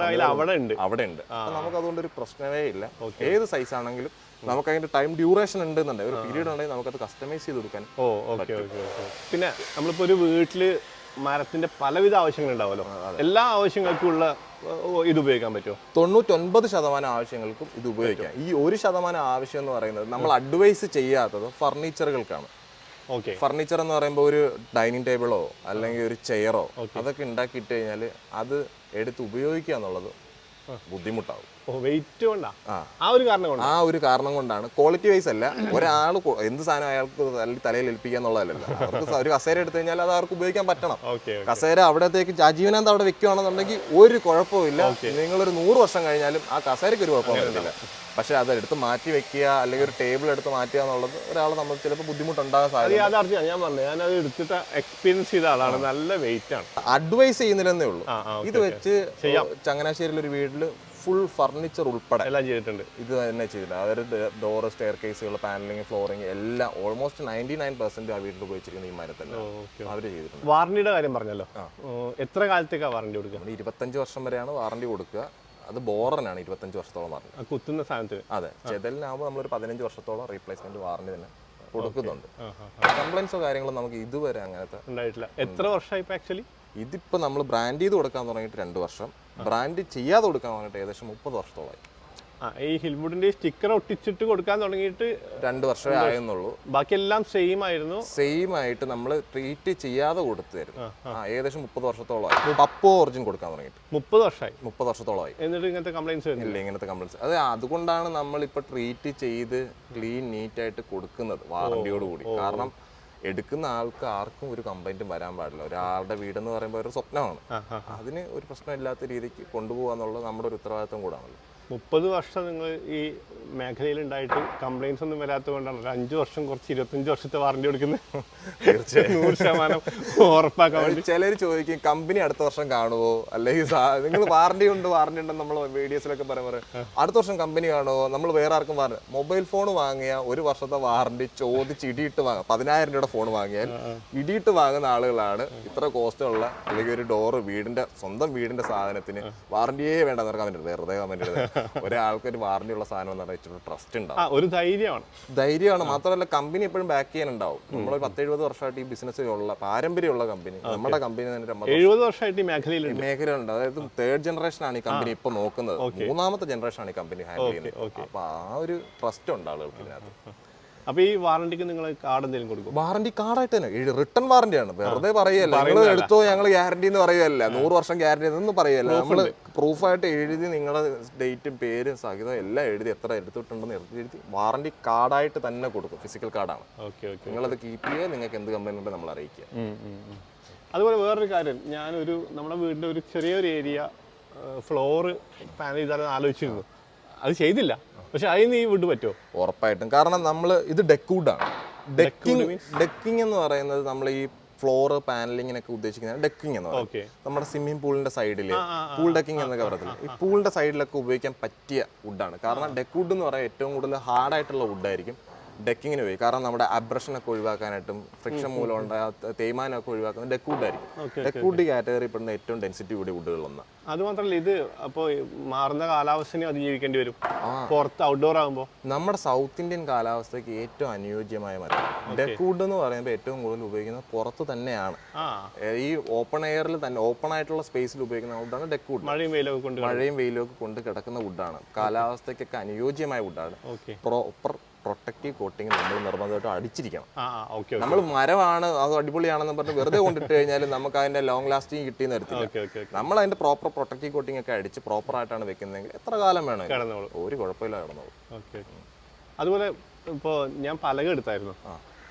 [SPEAKER 3] കയ്യിൽ അവിടെ ഉണ്ട്.
[SPEAKER 1] അവിടെ ഉണ്ട്.
[SPEAKER 3] നമുക്ക് അതുകൊണ്ട് ഒരു പ്രശ്നമേ ഇല്ല. ഏത് സൈസ് ആണെങ്കിലും നമുക്ക് അതിന്റെ ടൈം ഡ്യൂറേഷൻ ഉണ്ടെന്നുണ്ടെങ്കിൽ ഒരു പീരീഡ് ഉണ്ടെങ്കിൽ നമുക്ക് അത് കസ്റ്റമൈസ് ചെയ്ത് കൊടുക്കാൻ
[SPEAKER 1] ഓ ഓക്കെ പിന്നെ നമ്മളിപ്പോ ഒരു വീട്ടിൽ മരത്തിന്റെ പലവിധ ആവശ്യങ്ങൾ ഉണ്ടാവുമല്ലോ എല്ലാ ആവശ്യങ്ങൾക്കും ഉള്ള ഇത് ഉപയോഗിക്കാൻ പറ്റുമോ?
[SPEAKER 3] തൊണ്ണൂറ്റൊൻപത് ശതമാനം ആവശ്യങ്ങൾക്കും ഇത് ഉപയോഗിക്കാം. ഈ ഒരു ശതമാനം ആവശ്യം എന്ന് പറയുന്നത് നമ്മൾ അഡ്വൈസ് ചെയ്യാത്തത് ഫർണിച്ചറുകൾക്കാണ് ഫർണിച്ചർ എന്ന് പറയുമ്പോൾ ഒരു ഡൈനിങ് ടേബിളോ അല്ലെങ്കിൽ ഒരു ചെയറോ അതൊക്കെ ഉണ്ടാക്കിയിട്ട് കഴിഞ്ഞാൽ അത് എടുത്ത് ഉപയോഗിക്കുക എന്നുള്ളത് ബുദ്ധിമുട്ടാവും.
[SPEAKER 1] വെയിറ്റ്
[SPEAKER 3] ആ.
[SPEAKER 1] ഒരു കാരണം കൊണ്ട്?
[SPEAKER 3] ആ ഒരു കാരണം കൊണ്ടാണ്. ക്വാളിറ്റി വൈസ് അല്ല. ഒരാൾ എന്ത് സാധനം അയാൾക്ക് തലയിൽ ഏൽപ്പിക്കുക എന്നുള്ളതല്ല അവർക്ക് ഒരു കസേര എടുത്തു കഴിഞ്ഞാൽ അത് അവർക്ക് ഉപയോഗിക്കാൻ പറ്റണം. കസേര അവിടത്തേക്ക് ജീവനാന്ത അവിടെ വെക്കുകയാണെന്നുണ്ടെങ്കിൽ ഒരു കുഴപ്പമില്ല നിങ്ങളൊരു നൂറ് വർഷം കഴിഞ്ഞാലും ആ കസേരയ്ക്ക് ഒരു കുഴപ്പം വരുന്നില്ല പക്ഷെ അത് എടുത്ത് മാറ്റി വെക്കുക അല്ലെങ്കിൽ ഒരു ടേബിൾ എടുത്ത് മാറ്റുക എന്നുള്ളത് ഒരാൾ നമ്മൾ ചിലപ്പോൾ ബുദ്ധിമുട്ടുണ്ടാകാൻ സാധ്യത
[SPEAKER 1] ഞാൻ പറഞ്ഞു ഞാൻ അത് എടുത്തിട്ട് എക്സ്പീരിയൻസ് ചെയ്ത ആളാണ്. നല്ല വെയിറ്റ് ആണ്.
[SPEAKER 3] അഡ്വൈസ് ചെയ്യുന്നില്ലെന്നേ ഉള്ളൂ. ഇത് വെച്ച് ചങ്ങനാശ്ശേരിയിൽ ഒരു വീട്ടിൽ ഫുൾ ഫർണിച്ചർ ഉൾപ്പെടെ.
[SPEAKER 1] എല്ലാം ചെയ്തിട്ടുണ്ട്.
[SPEAKER 3] ഇത് തന്നെ ചെയ്തിട്ടുണ്ട്. അതായത് ഡോർ സ്റ്റെയർ കേസുകൾ പാനലിങ് ഫ്ലോറിങ് എല്ലാം ഓൾമോസ്റ്റ് നയന്റി നയൻ പെർസെന്റ് ആ വീട്ടിൽ ഉപയോഗിച്ചിരിക്കുന്ന ഈ
[SPEAKER 1] ഓക്കെ.
[SPEAKER 3] അവർ ചെയ്തിട്ടുണ്ട്.
[SPEAKER 1] വാറണ്ടിയുടെ കാര്യം പറഞ്ഞല്ലോ? എത്ര കാലത്തേക്കാണ് വാറണ്ടി കൊടുക്കുക?
[SPEAKER 3] ഇരുപത്തഞ്ച് വർഷം വരെയാണ് വാറണ്ടി കൊടുക്കുക. അത് ബോറനാണ് ഇരുപത്തഞ്ച് വർഷത്തോളം വാറണ്ടി
[SPEAKER 1] കുത്തുന്ന സാധനത്തിന്
[SPEAKER 3] അതെ. ചെതലിനാകുമ്പോൾ നമ്മളൊരു പതിനഞ്ച് വർഷത്തോളം റീപ്ലേസ്മെന്റ് വാറണ്ടി തന്നെ കൊടുക്കുന്നുണ്ട്. കംപ്ലൈൻസോ കാര്യങ്ങളോ നമുക്ക് ഇതുവരെ അങ്ങനത്തെ
[SPEAKER 1] ഉണ്ടായിട്ടില്ല. എത്ര വർഷമായി ആക്ച്വലി
[SPEAKER 3] ഇതിപ്പോൾ നമ്മൾ ബ്രാൻഡ് ചെയ്ത് കൊടുക്കാൻ തുടങ്ങിയിട്ട് രണ്ട് വർഷം. ബ്രാൻഡ് ചെയ്യാതെ കൊടുക്കാൻ വന്നിട്ട് ഏകദേശം മുപ്പത് വർഷത്തോളമായി.
[SPEAKER 1] ഈ ഹിൽവുഡിന്റെ സ്റ്റിക്കർ ഒട്ടിച്ചിട്ട് കൊടുക്കാൻ തുടങ്ങിയിട്ട്
[SPEAKER 3] രണ്ട് വർഷമേ ആയെന്നുള്ളൂ.
[SPEAKER 1] ബാക്കിയെല്ലാം സെയിം ആയിരുന്നു.
[SPEAKER 3] സെയിം ആയിട്ട് നമ്മൾ ട്രീറ്റ് ചെയ്യാതെ കൊടുത്തു തരും ആ ഏകദേശം മുപ്പത് വർഷത്തോളമായി. പപ്പോ ഒറിജിൻ കൊടുക്കാൻ തുടങ്ങിയിട്ട്.
[SPEAKER 1] മുപ്പത് വർഷമായി.
[SPEAKER 3] മുപ്പത് വർഷത്തോളമായി.
[SPEAKER 1] എന്നിട്ട് ഇങ്ങനത്തെ കംപ്ലൈൻസ്
[SPEAKER 3] ഇല്ല ഇങ്ങനത്തെ കംപ്ലൈൻസ് അത് അതുകൊണ്ടാണ് നമ്മൾ ഇപ്പൊ ട്രീറ്റ് ചെയ്ത് ക്ലീൻ നീറ്റ് ആയിട്ട് കൊടുക്കുന്നത് വാറണ്ടിയോട് കൂടി. കാരണം എടുക്കുന്ന ആൾക്ക് ആർക്കും ഒരു കംപ്ലൈന്റും വരാൻ പാടില്ല. ഒരാളുടെ വീടെന്ന് പറയുമ്പോൾ ഒരു സ്വപ്നമാണ്. അതിന് ഒരു പ്രശ്നമില്ലാത്ത രീതിക്ക് കൊണ്ടുപോകാന്നുള്ളത് നമ്മുടെ ഒരു ഉത്തരവാദിത്വം കൂടാണല്ലോ.
[SPEAKER 1] മുപ്പത് വർഷം നിങ്ങൾ ഈ മേഖലയിൽ ഉണ്ടായിട്ട് കംപ്ലൈൻസ് ഒന്നും വരാത്തത് കൊണ്ടാണ് ഒരു അഞ്ച് വർഷം കുറച്ച് ഇരുപത്തഞ്ച് വർഷത്തെ വാറണ്ടി കൊടുക്കുന്നത്. നൂറ് ശതമാനം ഉറപ്പാക്കാൻ വേണ്ടി.
[SPEAKER 3] ചിലർ ചോദിക്കും കമ്പനി അടുത്ത വർഷം കാണുമോ അല്ലെങ്കിൽ നിങ്ങൾ വാറണ്ടി ഉണ്ട് വാറണ്ടി ഉണ്ടെന്ന് നമ്മൾ വീഡിയോസിലൊക്കെ പറയുമ്പോൾ അടുത്ത വർഷം കമ്പനി കാണുമോ നമ്മൾ വേറെ ആർക്കും വാറണ്ടി മൊബൈൽ ഫോൺ വാങ്ങിയ ഒരു വർഷത്തെ വാറണ്ടി ചോദിച്ച് ഇടിയിട്ട് വാങ്ങാം പതിനായിരം രൂപയുടെ ഫോൺ വാങ്ങിയാൽ ഇടിയിട്ട് വാങ്ങുന്ന ആളുകളാണ് ഇത്ര കോസ്റ്റുള്ള അല്ലെങ്കിൽ ഒരു ഡോറ് വീടിന്റെ സ്വന്തം വീടിന്റെ സാധനത്തിന് വാറണ്ടിയേ വേണ്ട എന്നൊരു കമന്റ് വെറുതെ കമന്റ് ഒരാൾക്ക് ഒരു വാറണ്ടി ഉള്ള സാധനം എന്ന് പറഞ്ഞാൽ ഇച്ചിരി ട്രസ്റ്റ് ഉണ്ടാവും.
[SPEAKER 1] ഒരു ധൈര്യമാണ്.
[SPEAKER 3] ധൈര്യമാണ്. മാത്രമല്ല കമ്പനി എപ്പോഴും ബാക്ക് ചെയ്യാനുണ്ടാവും. നമ്മൾ പത്ത് എഴുപത് വർഷമായിട്ട് ഈ ബിസിനസ്സിലുള്ള പാരമ്പര്യമുള്ള കമ്പനി നമ്മുടെ കമ്പനി തന്നെ
[SPEAKER 1] എഴുപത് വർഷമായിട്ട് ഈ മേഖലയിലുണ്ട്.
[SPEAKER 3] മേഖലയുണ്ട് അതായത് തേർഡ് ജനറേഷൻ ആണ് ഈ കമ്പനി ഇപ്പൊ നോക്കുന്നത്. മൂന്നാമത്തെ ജനറേഷൻ ആണ് ഈ കമ്പനി ഹാൻഡിൽ ചെയ്യുന്നത്. അപ്പൊ ആ ഒരു ട്രസ്റ്റ് ഉണ്ട് ആളുകൾക്ക് ഇതിനകത്ത്.
[SPEAKER 1] അപ്പൊ ഈ വാറണ്ടിക്ക് നിങ്ങൾ കാർഡ് എന്തെങ്കിലും കൊടുക്കും
[SPEAKER 3] വാറണ്ടി കാർഡായിട്ട് തന്നെ. റിട്ടേൺ വാറണ്ടിയാണ് വെറുതെ പറയല്ല. നിങ്ങൾ എടുത്തോ ഞങ്ങൾ ഗ്യാരണ്ടി എന്ന് പറയുകയല്ല. നൂറ് വർഷം ഗ്യാരണ്ടി എന്നൊന്നും പറയല്ല നമ്മൾ പ്രൂഫായിട്ട് എഴുതി നിങ്ങളുടെ ഡേറ്റും പേരും സഹിതം എല്ലാം എഴുതി എത്ര എടുത്തിട്ടുണ്ടെന്ന് എഴുതി എഴുതി വാറണ്ടി കാർഡായിട്ട് തന്നെ കൊടുക്കും. ഫിസിക്കൽ കാർഡാണ്.
[SPEAKER 1] ഓക്കെ ഓക്കെ
[SPEAKER 3] നിങ്ങളത് കീപ്പ് ചെയ്യുക നിങ്ങൾക്ക് എന്ത് കംപ്ലൈന്റ് ഉണ്ടെങ്കിൽ നമ്മൾ അറിയിക്കുക.
[SPEAKER 1] അതുപോലെ വേറൊരു കാര്യം ഞാനൊരു നമ്മുടെ വീടിന്റെ ഒരു ചെറിയൊരു ഏരിയ ഫ്ലോറ് പാനൽ ചെയ്താലും ആലോചിച്ചിരുന്നു അത് ചെയ്തില്ല. പക്ഷെ അതിന് ഈ വീട് പറ്റുമോ?
[SPEAKER 3] ഉറപ്പായിട്ടും. കാരണം നമ്മൾ ഇത് ഡെക്കൂഡാണ് ഡെക്കിംഗ് ഡെക്കിംഗ് എന്ന് പറയുന്നത് നമ്മൾ ഈ ഫ്ലോറ് പാനലിങ്ങിനൊക്കെ ഉദ്ദേശിക്കുന്നത് ഡെക്കിംഗ് എന്ന് പറയുന്നത് നമ്മുടെ സ്വിമ്മിംഗ് പൂളിന്റെ സൈഡിൽ പൂൾ ഡെക്കിംഗ് എന്നൊക്കെ പറയത്തില്ല ഈ പൂളിന്റെ സൈഡിലൊക്കെ ഉപയോഗിക്കാൻ പറ്റിയ വുഡാണ് കാരണം ഡെക്ക് വുഡ് എന്ന് പറയാൻ ഏറ്റവും കൂടുതൽ ഹാർഡായിട്ടുള്ള വുഡായിരിക്കും ഡെക്കിങ്ങിന് പോയി. കാരണം നമ്മുടെ അബ്രഷനൊക്കെ ഒഴിവാക്കാനായിട്ടും ഫ്രിക്ഷൻ മൂലം ഉണ്ടായ തേയ്മാനമൊക്കെ ഒഴിവാക്കുന്നത് ഡെക്കൂഡായിരിക്കും വുഡ് കാറ്റഗറി പെടുന്ന ഏറ്റവും ഡെൻസിറ്റി കൂടിയ വുഡുകളൊന്ന്
[SPEAKER 1] അത് മാത്രമല്ല ഇത് അപ്പോൾ മാറുന്ന കാലാവസ്ഥനെ അതിജീവിക്കേണ്ടി വരും. പുറത്ത് ഔട്ട്ഡോർ ആകുമ്പോൾ
[SPEAKER 3] നമ്മുടെ സൗത്ത് ഇന്ത്യൻ കാലാവസ്ഥയ്ക്ക് ഏറ്റവും അനുയോജ്യമായ മരം. വുഡ് എന്ന് പറയുമ്പോൾ ഏറ്റവും കൂടുതൽ ഉപയോഗിക്കുന്നത് പുറത്ത് തന്നെയാണ്. ഈ ഓപ്പൺ എയറിൽ തന്നെ ഓപ്പൺ ആയിട്ടുള്ള സ്പേസിൽ ഉപയോഗിക്കുന്ന വുഡാണ് വുഡ്
[SPEAKER 1] മഴയും വെയിലൊക്കെ കൊണ്ട്
[SPEAKER 3] മഴയും വെയിലൊക്കെ കൊണ്ട് കിടക്കുന്ന വുഡാണ് കാലാവസ്ഥയ്ക്കൊക്കെ അനുയോജ്യമായ വുഡാണ് പ്രോപ്പർ പ്രൊട്ടക്റ്റീവ് കോട്ടിങ് നമ്മൾ നിർബന്ധമായിട്ടും അടിച്ചിരിക്കണം. നമ്മൾ മരമാണ് അത് അടിപൊളിയാണെന്ന് പറഞ്ഞ് വെറുതെ കൊണ്ടിട്ട് കഴിഞ്ഞാൽ നമുക്ക് അതിന്റെ ലോങ് ലാസ്റ്റിംഗ് കിട്ടിയെന്ന് വരത്തില്ല. നമ്മൾ അതിന്റെ പ്രോപ്പർ പ്രൊട്ടക്റ്റീവ് കോട്ടിംഗ് ഒക്കെ അടിച്ച് പ്രോപ്പർ ആയിട്ടാണ് വെക്കുന്നതെങ്കിൽ എത്ര കാലം വേണം ഒരു കുഴപ്പമില്ല കിടന്നോളൂ.
[SPEAKER 1] അതുപോലെ ഇപ്പോൾ ഞാൻ പലക എടുത്തായിരുന്നു.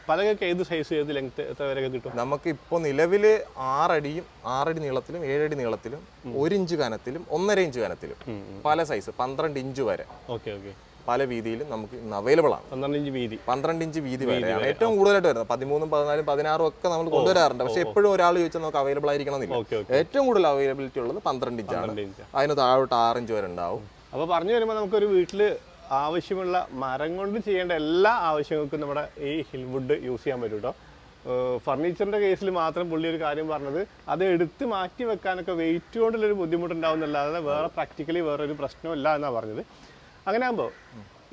[SPEAKER 1] പലകൊക്കെ ഏത് സൈസ് ഏത് ലെങ്ത് എത്ര വരെയൊക്കെ കിട്ടും?
[SPEAKER 3] നമുക്ക് ഇപ്പോൾ നിലവിൽ ആറടിയും ആറടി നീളത്തിലും ഏഴടി നീളത്തിലും ഒരു ഇഞ്ച് കനത്തിലും ഒന്നര ഇഞ്ച് കനത്തിലും പല സൈസ് പന്ത്രണ്ട് ഇഞ്ച് വരെ.
[SPEAKER 1] Okay okay.
[SPEAKER 3] പല വീതിയിലും നമുക്ക് ഇന്ന് അവൈലബിൾ ആണ്.
[SPEAKER 1] പന്ത്രണ്ട് ഇഞ്ച് വീതി.
[SPEAKER 3] പന്ത്രണ്ട് ഇഞ്ച് വീതി വരെയാണ്. ഏറ്റവും കൂടുതലായിട്ട് വരുന്നത്. പതിമൂന്നും പതിനാലും പതിനാറും ഒക്കെ നമ്മൾ കൊണ്ടുവരാറുണ്ട്. പക്ഷെ എപ്പോഴും ഒരാൾ ചോദിച്ചാൽ നമുക്ക് അവൈലബിൾ ആയിരിക്കണം എന്നില്ല.
[SPEAKER 1] Okay okay.
[SPEAKER 3] ഏറ്റവും കൂടുതൽ അവൈലബിലിറ്റി ഉള്ളത് പന്ത്രണ്ട് ഇഞ്ചാണ്. അതിന് താഴോട്ട് ആറ് ഇഞ്ച് വരെ ഉണ്ടാവും.
[SPEAKER 1] അപ്പോൾ പറഞ്ഞു വരുമ്പോൾ നമുക്കൊരു വീട്ടിൽ ആവശ്യമുള്ള മരം കൊണ്ട് ചെയ്യേണ്ട എല്ലാ ആവശ്യങ്ങൾക്കും നമ്മുടെ ഈ ഹിൽവുഡ് യൂസ് ചെയ്യാൻ പറ്റും കേട്ടോ ഫർണിച്ചറിന്റെ കേസിൽ മാത്രം പുള്ളി ഒരു കാര്യം പറഞ്ഞത് അത് എടുത്ത് മാറ്റി വെക്കാനൊക്കെ വെയിറ്റ് കൊണ്ടുള്ളൊരു ബുദ്ധിമുട്ടുണ്ടാവുന്നല്ലാതെ വേറെ പ്രാക്ടിക്കലി വേറൊരു ഒരു പ്രശ്നമില്ല എന്നാണ് പറഞ്ഞത്. അങ്ങനെ ആകുമ്പോൾ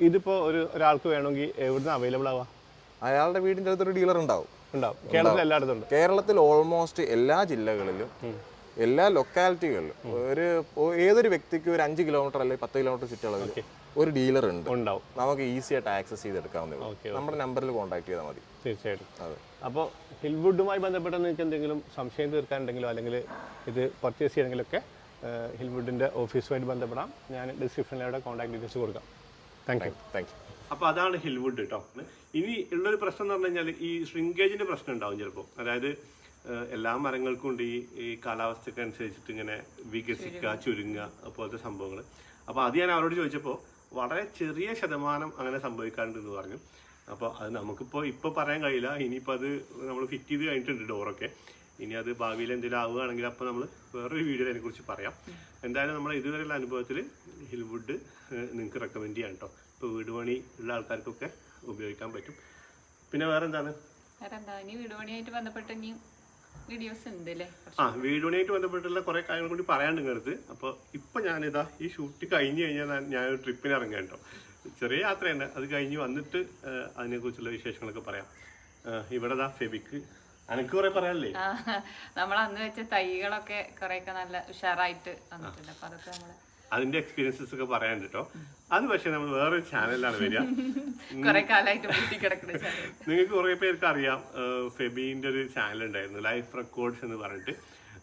[SPEAKER 1] ഇതിപ്പോൾ ഒരു ഒരാൾക്ക് വേണമെങ്കിൽ എവിടുന്ന് അവൈലബിൾ ആവാം
[SPEAKER 3] അയാളുടെ വീടിന്റെ അടുത്തൊരു ഡീലർ ഉണ്ടാവും.
[SPEAKER 1] ഉണ്ടാവും. കേരളത്തിൽ എല്ലായിടത്തും ഉണ്ട്.
[SPEAKER 3] കേരളത്തിൽ ഓൾമോസ്റ്റ് എല്ലാ ജില്ലകളിലും എല്ലാ ലൊക്കാലിറ്റികളിലും ഒരു ഏതൊരു വ്യക്തിക്ക് ഒരു അഞ്ച് കിലോമീറ്റർ അല്ലെങ്കിൽ പത്ത് കിലോമീറ്റർ ചുറ്റളവിൽ ഒരു ഡീലർ ഉണ്ട്.
[SPEAKER 1] ഉണ്ടാവും.
[SPEAKER 3] നമുക്ക് ഈസി ആയിട്ട് ആക്സസ് ചെയ്തെടുക്കാവുന്നേ ഉള്ളൂ. നമ്മുടെ നമ്പറിൽ കോൺടാക്ട് ചെയ്താൽ മതി.
[SPEAKER 1] തീർച്ചയായിട്ടും.
[SPEAKER 3] അതെ.
[SPEAKER 1] അപ്പോൾ ഹിൽവുഡുമായി ബന്ധപ്പെട്ട നിങ്ങൾക്ക് എന്തെങ്കിലും സംശയം തീർക്കാനുണ്ടെങ്കിലോ അല്ലെങ്കിൽ ഇത് പർച്ചേസ് ചെയ്യണമെങ്കിലൊക്കെ ഹിൽവുഡിന്റെ ഓഫീസുമായിട്ട് ബന്ധപ്പെടാം. ഞാൻ ഡിസ്ക്രിപ്ഷനിലൂടെ കോൺടാക്ട് ഡീറ്റെയിൽസ് കൊടുക്കാം. താങ്ക് യു
[SPEAKER 3] താങ്ക് യു
[SPEAKER 1] അപ്പോൾ അതാണ് ഹിൽവുഡ് കേട്ടോ ഇനി ഉള്ളൊരു പ്രശ്നം എന്ന് പറഞ്ഞു കഴിഞ്ഞാൽ ഈ ഷ്രിങ്കേജിന്റെ പ്രശ്നം ഉണ്ടാവും ചിലപ്പോൾ അതായത് എല്ലാ മരങ്ങൾക്കും ഉണ്ട് ഈ ഈ കാലാവസ്ഥയ്ക്ക് അനുസരിച്ചിട്ട് ഇങ്ങനെ വികസിക്കുക ചുരുങ്ങുക പോലത്തെ സംഭവങ്ങൾ അപ്പോൾ അത് ഞാൻ അവരോട് ചോദിച്ചപ്പോൾ വളരെ ചെറിയ ശതമാനം അങ്ങനെ സംഭവിക്കാറുണ്ട് എന്ന് പറഞ്ഞു. അപ്പോൾ അത് നമുക്കിപ്പോൾ ഇപ്പോൾ പറയാൻ കഴിയില്ല. ഇനിയിപ്പോൾ അത് നമ്മൾ ഫിറ്റ് ചെയ്ത് കഴിഞ്ഞിട്ടുണ്ട് ഡോറൊക്കെ ഇനി അത് ഭാവിയിൽ എന്തെങ്കിലും ആവുകയാണെങ്കിൽ അപ്പോൾ നമ്മൾ വേറൊരു വീഡിയോ അതിനെക്കുറിച്ച് പറയാം. എന്തായാലും നമ്മൾ ഇതുവരെയുള്ള അനുഭവത്തിൽ ഹിൽവുഡ് നിങ്ങൾക്ക് റെക്കമെൻഡ് ചെയ്യാം കേട്ടോ ഇപ്പോൾ വീട് പണി ഉള്ള ആൾക്കാർക്കൊക്കെ ഉപയോഗിക്കാൻ പറ്റും. പിന്നെ വേറെ എന്താണ് ആ വീട് പണിയായിട്ട് ബന്ധപ്പെട്ടുള്ള കുറേ കാര്യങ്ങൾ കൂടി പറയാണ്ട് നിങ്ങൾക്ക് അപ്പോൾ ഇപ്പൊ ഞാനിതാ ഈ ഷൂട്ട് കഴിഞ്ഞു കഴിഞ്ഞാൽ ഞാൻ- ഒരു ട്രിപ്പിന് ഇറങ്ങാം കേട്ടോ ചെറിയ യാത്രയാണ്. അത് കഴിഞ്ഞ് വന്നിട്ട് അതിനെക്കുറിച്ചുള്ള വിശേഷങ്ങളൊക്കെ പറയാം. ഇവിടെ ദാ ഫെബിക്ക് എനിക്ക് കുറേ പറയാനല്ലേ?
[SPEAKER 2] നമ്മൾ അന്ന് വെച്ച തൈകളൊക്കെ കുറെയൊക്കെ നല്ല ഉഷാറായിട്ട് വന്നിട്ടുണ്ട്. അപ്പൊ അതൊക്കെ നമ്മൾ
[SPEAKER 1] അതിന്റെ എക്സ്പീരിയൻസസ് ഒക്കെ പറയാൻ കേട്ടോ അത് പക്ഷെ നമ്മൾ വേറെ ചാനലിലാണ് വരിക. നിങ്ങൾക്ക് കുറെ പേർക്ക് അറിയാം ഫെബീന്റെ ഒരു ചാനൽ ഉണ്ടായിരുന്നു ലൈഫ് റെക്കോർഡ്സ് എന്ന് പറഞ്ഞിട്ട്.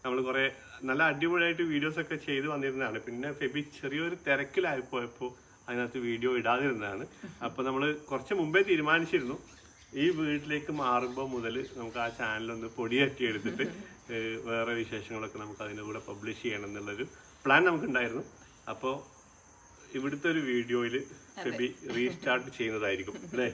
[SPEAKER 1] നമ്മൾ കുറെ നല്ല അടിപൊളിയായിട്ട് വീഡിയോസ് ഒക്കെ ചെയ്ത് വന്നിരുന്നതാണ്. പിന്നെ ഫെബി ചെറിയൊരു തിരക്കിലായി പോയപ്പോൾ അതിനകത്ത് വീഡിയോ ഇടാതിരുന്നതാണ്. അപ്പോൾ നമ്മൾ കുറച്ച് മുമ്പേ തീരുമാനിച്ചിരുന്നു. ഈ വീട്ടിലേക്ക് മാറുമ്പോൾ മുതൽ നമുക്ക് ആ ചാനലൊന്ന് പൊടിയാക്കി എടുത്തിട്ട് വേറെ വിശേഷങ്ങളൊക്കെ നമുക്ക് അതിന്റെ കൂടെ പബ്ലിഷ് ചെയ്യണം എന്നുള്ളൊരു പ്ലാൻ നമുക്കുണ്ടായിരുന്നു. അപ്പോൾ ഇവിടുത്തെ ഒരു വീഡിയോയിൽ ഫെബി റീസ്റ്റാർട്ട് ചെയ്യുന്നതായിരിക്കും അല്ലേ?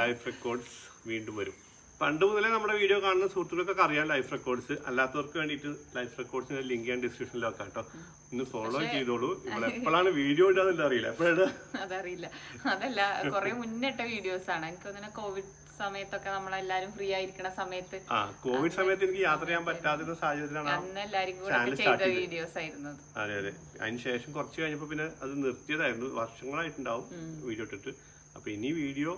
[SPEAKER 1] ലൈഫ് റെക്കോർഡ്സ് വീണ്ടും വരും. പണ്ട് മുതലേ നമ്മുടെ വീഡിയോ കാണുന്ന സുഹൃത്തുക്കൾക്കൊക്കെ അറിയാം ലൈഫ് റെക്കോർഡ്സ് അല്ലാത്തവർക്ക് വേണ്ടിയിട്ട് ലൈഫ് റെക്കോർഡ്സിന്റെ ലിങ്ക് ഞാൻ ഡിസ്ക്രിപ്ഷനിൽ വെക്കാം കേട്ടോ ഒന്ന് ഫോളോ ചെയ്തോളൂ. ഇവിടെ എപ്പോഴാണ് വീഡിയോ ഇടാന്നല്ല അറിയില്ല. എപ്പോഴാണ്?
[SPEAKER 2] അതറിയില്ല. അതല്ല കുറെ മുന്നിട്ട വീഡിയോസ് ആണ്. എനിക്ക് തോന്നുന്നു കോവിഡ് സമയത്തൊക്കെ നമ്മളെല്ലാരും ഫ്രീ ആയിരിക്കണ സമയത്ത്
[SPEAKER 1] ആ കോവിഡ് സമയത്ത് എനിക്ക് യാത്ര ചെയ്യാൻ പറ്റാതിരുന്ന സാഹചര്യത്തിലാണ്
[SPEAKER 2] അന്ന് എല്ലാരും കൂടെ ചെയ്ത വീഡിയോസ് ആയിരുന്നു അതെ.
[SPEAKER 1] അതെ അതിന് ശേഷം കുറച്ച് കഴിഞ്ഞപ്പോ പിന്നെ അത് നിർത്തിയതായിരുന്നു. വർഷങ്ങളായിട്ടുണ്ടാവും വീഡിയോ ഇട്ടിട്ട്. അപ്പൊ ഇനി വീഡിയോ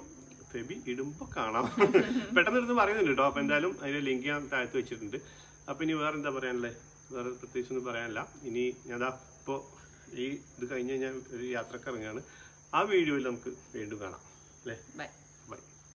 [SPEAKER 1] ഫെബി ഇടുമ്പോൾ കാണാം. പെട്ടെന്ന് എടുത്ത് പറയുന്നുണ്ട് കേട്ടോ അപ്പൊ എന്തായാലും അതിന്റെ ലിങ്ക് ഞാൻ താഴ്ത്ത് വെച്ചിട്ടുണ്ട്. അപ്പൊ ഇനി വേറെ എന്താ പറയാനല്ലേ വേറെ പ്രത്യേകിച്ച് ഒന്നും പറയാനില്ല. ഇനി ഞാനതാ ഇപ്പോൾ ഈ ഇത് കഴിഞ്ഞ് ഞാൻ ഒരു യാത്രയ്ക്ക് ഇറങ്ങുകയാണ് ആ വീഡിയോയിൽ നമുക്ക് വീണ്ടും കാണാം. അല്ലേ?
[SPEAKER 2] ബൈ.